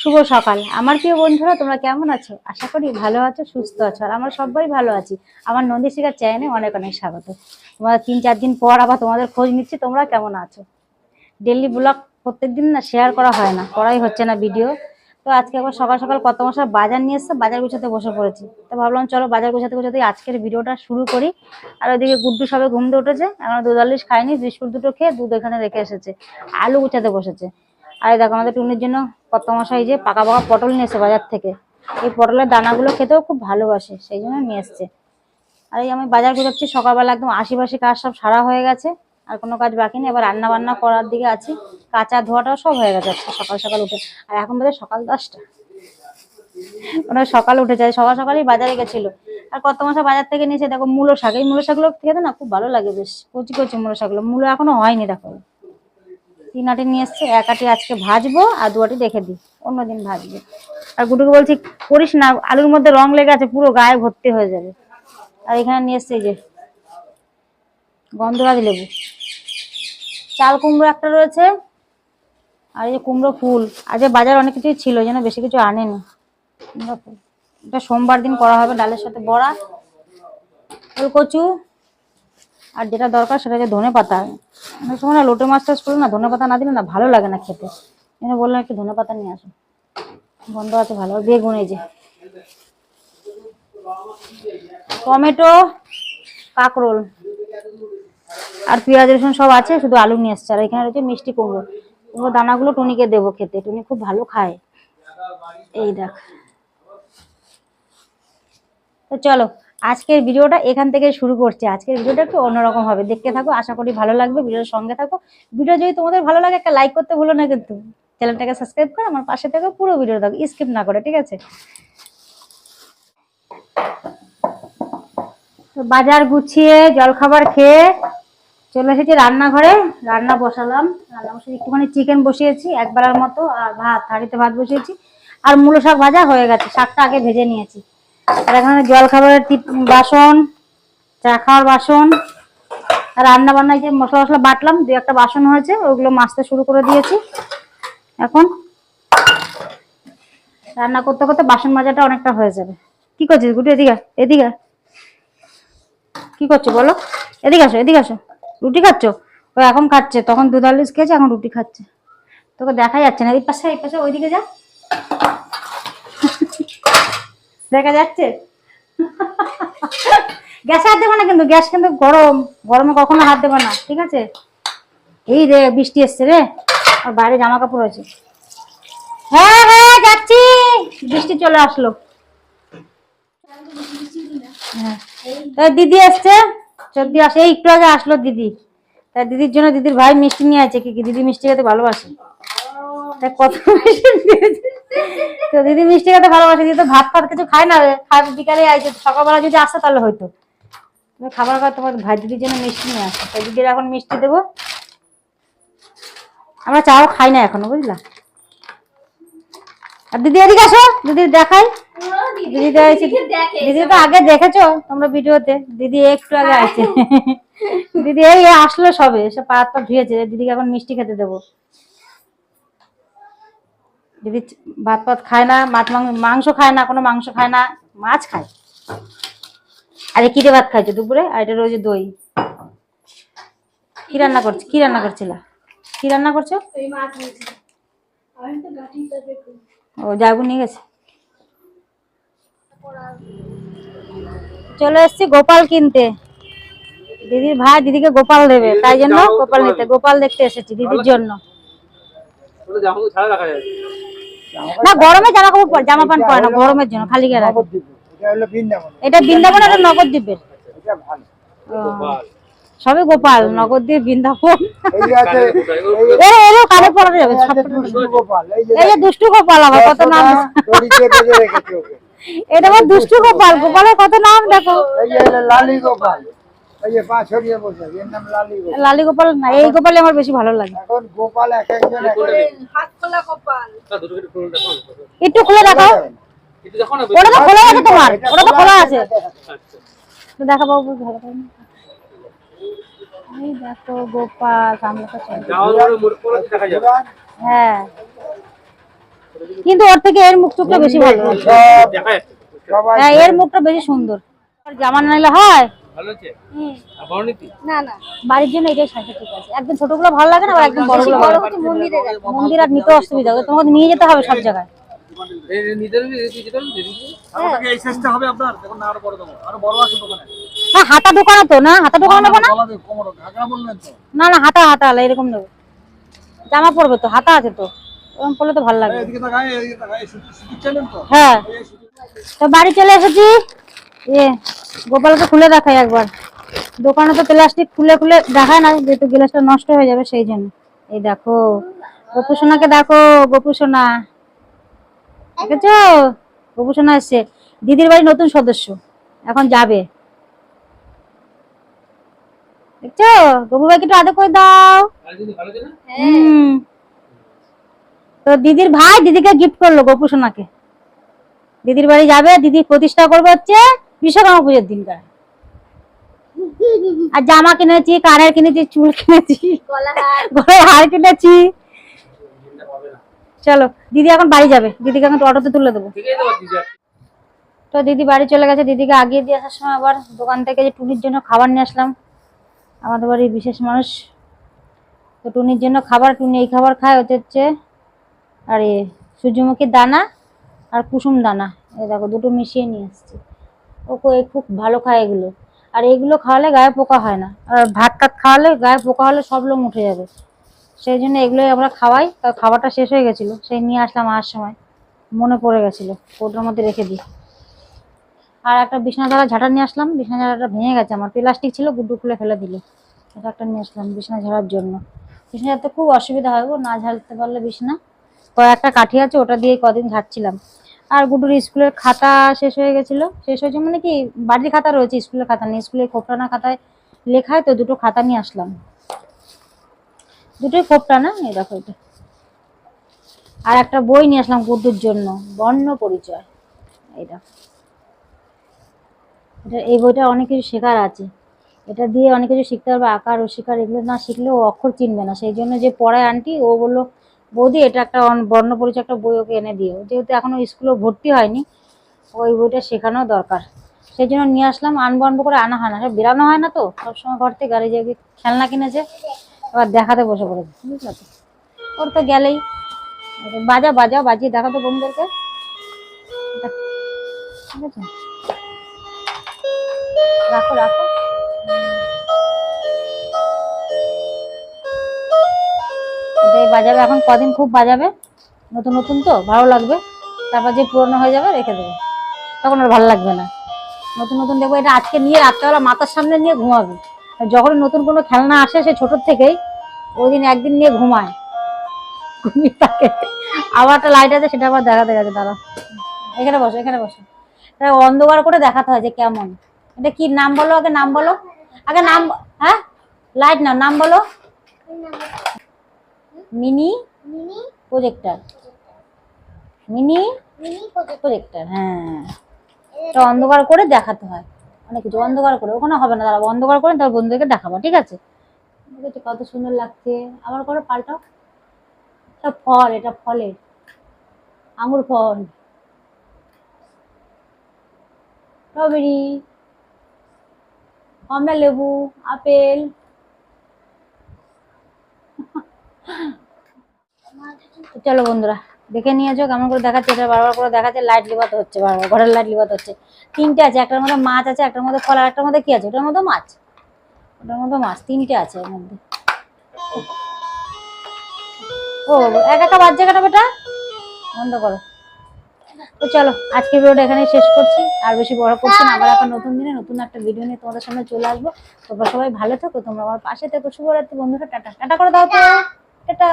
শুভ সকাল। আমার প্রিয় বন্ধুরা, তোমরা কেমন আছো? আশা করি ভালো আছো, সুস্থ আছো, আর আমরা সবাই ভালো আছি। আমার নন্দী শিকার চ্যানেলে অনেক অনেক স্বাগত। তোমরা তিন চার দিন পর আবার তোমাদের খোঁজ নিচ্ছি, তোমরা কেমন আছো? ডেলি ব্লগ প্রত্যেক দিন না শেয়ার করা হয় না, করাই হচ্ছে না ভিডিও তো আজকে আবার সকাল সকাল কত মশা বাজার নিয়ে এসছে, বাজার গুছাতে বসে পড়েছি। তো ভাবলাম চলো বাজার গুছাতে গুছাতে আজকের ভিডিওটা শুরু করি। আর ওইদিকে গুড্ডু সবে ঘুম দিয়ে উঠেছে, এখন দুধ আলিশ খায়নি, বিস্কুট দুটো খেয়ে দুধ এখানে রেখে এসেছে, আলু গুছাতে বসেছে। আর দেখো আমাদের টুনির জন্য কত মশাই যে পাকা পাকা পটল নিয়ে এসে বাজার থেকে। এই পটলের দানাগুলো খেতেও খুব ভালোবাসে, সেই জন্য নিয়ে এসছে। আর এই আমি বাজার গুছাচ্ছি সকালবেলা, একদম আশিপাশি কাজ সব সারা হয়ে গেছে, আর কোনো কাজ বাকি নেই। এবার রান্না বান্না করার দিকে আছি, কাঁচা ধোয়াটাও সব হয়ে গেছে সকাল সকাল উঠে। আর এখন বাজে সকাল দশটা। ওরা সকাল উঠে যায় সকাল সকালেই বাজারে গেছিল। আর কত মাসে বাজার থেকে নিয়েছে দেখো, মূলো শাক, এই মূলো শাকগুলো খেতে না খুব ভালো লাগে বেশ, কচি কচি মূলো শাকগুলো, মূলো এখনও হয়নি দেখো। তিন আটি নিয়ে এসছে, এক আটি আজকে ভাজবো আর দু আটি রেখে দিই অন্যদিন ভাজবো। আর গুটুকে বলছি, করিস না, আলুর মধ্যে রং লেগে আছে, পুরো গায়ে ভর্তি হয়ে যাবে। আর এখানে নিয়ে এসছে যে গন্ধরাজ লেবু। চাল কুমড়ো একটা রয়েছে, আর এই যে কুমড়ো ফুল। আজ বাজার অনেক কিছুই ছিল, যেন বেশি কিছু আনেনি। কুমড়ো ফুল। এটা সোমবার দিন করা হবে, ডালের সাথে বড়া, ফুলকচু, আর যেটা দরকার সেটা হচ্ছে ধনে পাতা অনেক সময় না লোটে মাছ টাছ করলে না, ধনে পাতা না দিলে না, ভালো লাগে না খেতে। জন্য বললাম, একটু ধনে পাতা নিয়ে আসো। গন্ধ আছে ভালো বেগুন এই যে। টমেটো, কাঁকরোল আর পেঁয়াজ, রসুন সব আছে, শুধু আলু নিয়ে আসছে। আর এখানে রয়েছে মিষ্টি কুমড়ো। কুমড়ো দানাগুলো টুনিকে দেবো খেতে, টুনি খুব ভালো খায়। এই দেখ। তো চলো আজকের ভিডিওটা এখান থেকে শুরু করছি। আজকের ভিডিওটা একটু অন্যরকম হবে। দেখতে থাকো, আশা করি ভালো লাগবে। ভিডিওর সঙ্গে থাকো। ভিডিও যদি তোমাদের ভালো লাগে, একটা লাইক করতে ভুলো না কিন্তু। চ্যানেলটাকে সাবস্ক্রাইব করে আমার পাশে থেকে, পুরো ভিডিও দেখো। স্কিপ না করে, ঠিক আছে? বাজার গুছিয়ে জলখাবার খেয়ে চলে এসেছি রান্নাঘরে। রান্না বসালাম। রান্না বসে একটুখানি চিকেন বসিয়েছি একবেলার মতো, আর ভাত, হাঁড়িতে ভাত বসিয়েছি। আর মূলো শাক ভাজা হয়ে গেছে। শাকটা আগে ভেজে নিয়েছি। আর এখানে জল খাবারের বাসন, চা খাওয়ার বাসন, রান্না বান্নায় যে মশলা মশলা বাটলাম, দু একটা বাসন হয়েছে, ওগুলো মাজতে শুরু করে দিয়েছি। এখন রান্না করতে করতে বাসন মাজাটা অনেকটা হয়ে যাবে। কি করছিস গুটি, এদিকে এদিকে। কি করছ বলো? এদিকে আসো এদিকে আসো। রুটি খাচ্ছো? ও এখন খাচ্ছে, তখন দুধ আলিশ খেয়েছে, এখন রুটি খাচ্ছে। তোকে দেখা যাচ্ছে না, এই পাশে এই পাশে, ওইদিকে যা। দেখা যাচ্ছে? গ্যাসে হাত দেবো না কিন্তু, গ্যাস কিন্তু গরম। গরমে কখনো হাত দেবো না, ঠিক আছে? এই রে, বৃষ্টি এসছে রে। আর বাইরে জামা কাপড় আছে হ্যাঁ হ্যাঁ যাচ্ছি। বৃষ্টি চলে আসলো। হ্যাঁ। দিদি এসছে। সর্দি আসে একটু আগে আসলো দিদি। তা দিদির জন্য দিদির ভাই মিষ্টি নিয়ে আছে। কি কি দিদি মিষ্টি খেতে ভালোবাসে? তা কত মিষ্টি। তো দিদি মিষ্টি খেতে ভালোবাসে দিদি তো ভাত ফাত কিছু খায় না খায় বিকালে আইছে সকালবেলা যদি আসে তাহলে হয়তো। তুমি খাবার খাওয়া তোমার ভাই দিদির জন্য মিষ্টি নিয়ে আসো। তো দিদির এখন মিষ্টি দেবো। আমরা চাও খাই না এখনও বুঝলা? আর দিদি এদিকে আসো দিদি দেখাই। দিদি দিদি তো আগে দেখেছ তোমরা ভিডিওতে দিদি একটু আগে আছে দিদি এই আসলো সবে এসে পাত পা ধুয়েছে দিদিকে এখন মিষ্টি খেতে দেবো। দিদি ভাত পাত খায় না মাছ মাংস মাংস খায় না কোনো মাংস খায় না মাছ খায়। আরে কিরে ভাত খাইছো দুপুরে? আর এটা রয়েছে দই। কি রান্না করছ কি রান্না করছিলা? কি রান্না করছ? ও যাব নিয়ে গেছে। চলে এসছি গোপাল কিনতে। দিদির ভাই দিদিকে গোপাল দেবে তাই জন্য গোপাল নিতে গোপাল দেখতে এসেছি দিদির জন্য। না গরমে জামা কাপড় পরে জামা প্যান্ট পরে না গরমের জন্য খালি গায়ে রাখে এটা বৃন্দাবন। এটা নবদ্বীপের এটা ভালো। গোপাল। সবে গোপাল নগদ্বীপ বৃন্দাবন। এরও কানে যাবে এই দুষ্টু গোপাল এই যে দুষ্টু গোপাল আবার কত নাম। এটা আবার দুষ্টু গোপাল গোপালের কত নাম দেখো। এই যে হলো লালি গোপাল। এই যে পা ছড়িয়ে বসে এর নাম লালি গোপাল। লালি গোপাল না এই গোপালে আমার বেশি ভালো লাগে। এখন গোপাল এক একজন এক একজন তা দুটো করে ফুল দেখো না। একটু খুলে দেখাও। একটু দেখো না ওটা তো খোলা আছে তোমার ওটা তো খোলা আছে আচ্ছা। দেখা বাবু ভালো করে এই দেখো গোপাল সামনে তো ছেলে। যাওয়ার পরে মোড় পরে দেখা যাবে। হ্যাঁ। কিন্তু ওর থেকে এর মুখ চোখটা বেশি ভালো হ্যাঁ এর মুখটা বেশি সুন্দর। আর জামা নিলে হয়? ভালো হচ্ছে বড় নীতি না না বাড়ির জন্য এটাই সাথে ঠিক আছে। একদম ছোটগুলো ভালো লাগে না আবার একদম বড়গুলো ভালো লাগে মন্দির আর নিতে অসুবিধা হবে তোমাকে নিয়ে যেতে হবে সব জায়গায়। হ্যাঁ। হাতা দোকানে তো না হাতা দোকানে নেব না? না না হাতা হাতা এরকম নেব জামা পরবে তো হাতা আছে তো এরকম পরলে তো ভালো তো? হ্যাঁ। তো বাড়ি চলে এসেছি। এ, গোপালকে খুলে দেখাই একবার। দোকানে তো প্লাস্টিক খুলে খুলে দেখায় না, যেহেতু গ্লাসটা নষ্ট হয়ে যাবে সেই জন্য। এই দেখো, গোপু সোনাকে দেখো, গোপু সোনা। দেখেছ? গোপু সোনা এসছে। দিদির বাড়ি নতুন সদস্য, এখন যাবে। দেখছ? গোপু ভাইকে একটু আদর করে দাও। তো দিদির ভাই দিদিকে গিফট করল গোপু সোনাকে। দিদির বাড়ি যাবে, দিদি প্রতিষ্ঠা করবে হচ্ছে বিশ্বকর্মা পুজোর দিন দিনকার আর জামা কিনেছি, কানের কিনেছি, চুল কিনেছি হার কিনেছি। চলো, দিদি এখন বাড়ি যাবে। দিদিকে এখন অটোতে তুলে দেবো। তো দিদি বাড়ি চলে গেছে, দিদিকে আগিয়ে দিয়ে আসার সময় আবার দোকান থেকে যে টুনির জন্য খাবার নিয়ে আসলাম। আমাদের বাড়ির বিশেষ মানুষ। তো টুনির জন্য খাবার, টুনি এই খাবার খায় হচ্ছে হচ্ছে আর এ সূর্যমুখীর দানা আর কুসুম দানা। এই দেখো, দুটো মিশিয়ে নিয়ে আসছি। ও কো- এ খুব ভালো খায় এগুলো। আর এগুলো খাওয়ালে গায়ে পোকা হয় না। আর ভাত টাত খাওয়ালে গায়ে পোকা হলে সব লোম উঠে যাবে। সেই জন্য এগুলোই আমরা খাওয়াই। তার খাবারটা শেষ হয়ে গেছিল। সেই নিয়ে আসলাম আসার সময়। মনে পড়ে গেছিল। ওটার মধ্যে রেখে দিই। আর একটা বিছানা ঝাড়া ঝাঁটা নিয়ে আসলাম। বিছানা ঝাড়াটা ভেঙে গেছে। আমার প্লাস্টিক ছিল, গুড্ডু খুলে ফেলে দিল। এটা একটা নিয়ে আসলাম বিছানা ঝাড়ার জন্য। বিছানা ঝাড়তে খুব অসুবিধা হয় গো, না ঝাড়তে পারলে বিছানা। কয়েকটা কাঠি আছে, ওটা দিয়ে কদিন ঝাড়ছিলাম। আর গুড্ডুর স্কুলের খাতা শেষ হয়ে গেছিল। শেষ হয়েছে মানে কি, বাড়ির খাতা রয়েছে, স্কুলের খাতা নেই। স্কুলের খোপটানা খাতায় লেখায় তো দুটো খাতা নিয়ে আসলাম। দুটোই খোপটানা, এই দেখো এটা। আর একটা বই নিয়ে আসলাম গুড্ডুর জন্য, বর্ণ পরিচয়। দেখো। এটা, এই বইটা অনেক কিছু শেখার আছে। এটা দিয়ে অনেক কিছু শিখতে পারবে আকার ও শিকার এগুলো না শিখলে ও অক্ষর চিনবে না। সেই জন্য যে পড়ায় আন্টি, ও বলল বৌদি, এটা একটা বর্ণ পরিচয় একটা বই ওকে এনে দিও। যেহেতু এখনও স্কুলে ভর্তি হয়নি, ওই বইটা শেখানো দরকার। সেই জন্য নিয়ে আসলাম, আনব আনব করে আনা হয় না। সব বেরানো হয় না তো, সবসময় ঘর থেকে গাড়ি যে খেলনা কিনেছে। এবার দেখাতে বসে পড়েছে, বুঝলো তো? ওর তো গেলেই। বাজা, বাজাও, বাজিয়ে দেখাতো বন্ধুদেরকে। এটা- ঠিক আছে? রাখো রাখো। এটাই বাজাবে। এখন কদিন খুব বাজাবে। নতুন নতুন তো, ভালো লাগবে। তারপর যে পুরনো হয়ে যাবে, রেখে দেবে। তখন আর ভালো লাগবে না। নতুন নতুন দেখব, এটা আজকে নিয়ে রাত্রেবেলা মাথার সামনে নিয়ে ঘুমাবে। যখন নতুন কোনো খেলনা আসে, সে ছোটোর থেকেই ওই দিন একদিন নিয়ে ঘুমায়। ঘুমিয়ে আবার একটা লাইট আছে, সেটা আবার দেখাতে গেছে দাদা এখানে বসো এখানে বসো। এটা অন্ধকার করে দেখাতে হয় যে কেমন। এটা কি নাম বলো? আগে নাম বলো। আগে নাম হ্যাঁ? লাইট না নাম বলো। Mini mini projector. Mini mini projector. হ্যাঁ। এটা অন্ধকার করে দেখাতে হয়। অনেক কিছু অন্ধকার করে ওখানে হবে না দাঁড়াবো অন্ধকার করে তার বন্ধুদেরকে দেখাবো ঠিক আছে? কত সুন্দর লাগছে। আবার করে পাল্টাও। এটা ফল এটা ফলের। আঙুর ফল। স্ট্রবেরি। কমলা লেবু আপেল। চলো বন্ধুরা, দেখে নিয়ে যাও, কেমন করে দেখাচ্ছে, এটা বারবার করে দেখাচ্ছে লাইট লিবাতে হচ্ছে বারবার, ঘরের লাইট লিবাতে হচ্ছে। তিনটে আছে, একটার মধ্যে মাছ আছে, একটার মধ্যে ফল, আর একটার মধ্যে কি আছে? ওটার মধ্যে মাছ। ওটার মধ্যে মাছ, তিনটে আছে এর মধ্যে। ও, এক একা বাচ্চা কেন বেটা? বন্ধ করো। তো চলো আজকে ভিডিওটা এখানে শেষ করছি। আর বেশি বড় করছি না, আবার একটা নতুন দিনে নতুন একটা ভিডিও নিয়ে তোমাদের সামনে চলে আসব। তোমরা সবাই ভালো থেকো, তোমরা আমার পাশে থেকো। শুভরাত্রি বন্ধুরা, টাটা। টাটা করে দাও তো। টাটা।